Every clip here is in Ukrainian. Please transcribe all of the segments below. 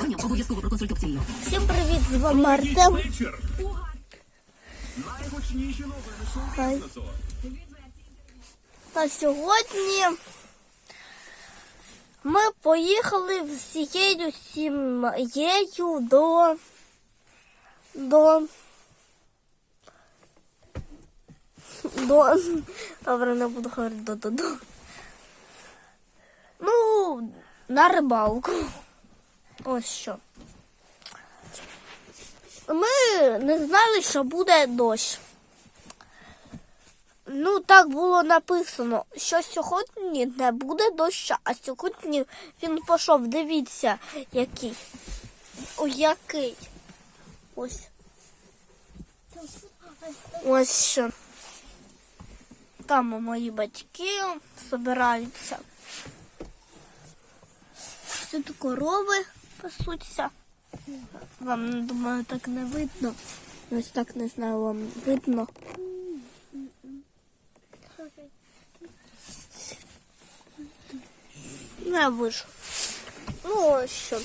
Кохання обов'язково проконсультаційно. Всім привіт, з вами Артем. Вечір. Найгучніші новини шоу-бізнесу. Та сьогодні ми поїхали всією сім'єю до до до добре, не буду говорити до до до. Ну, на рибалку. Ось що. Ми не знали, що буде дощ. Ну, так було написано, що сьогодні не буде доща, а сьогодні він пішов. Дивіться, який. О, який. Ось. Ось що. Там мої батьки збираються. Тут корови пасуться. Вам, думаю, так не видно. Ось так не знаю, вам видно. Не вийшов. Ну, ось що.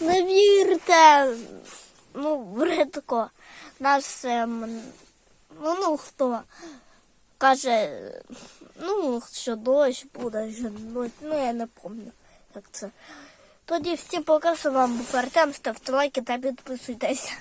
Не вірте. Ну, редко. Ем, ну, ну хто каже, ну, що дощ буде, що дощ, ну я не пам'ятаю, як це. Тоді всім покажу вам був Артем, ставте лайки та підписуйтесь.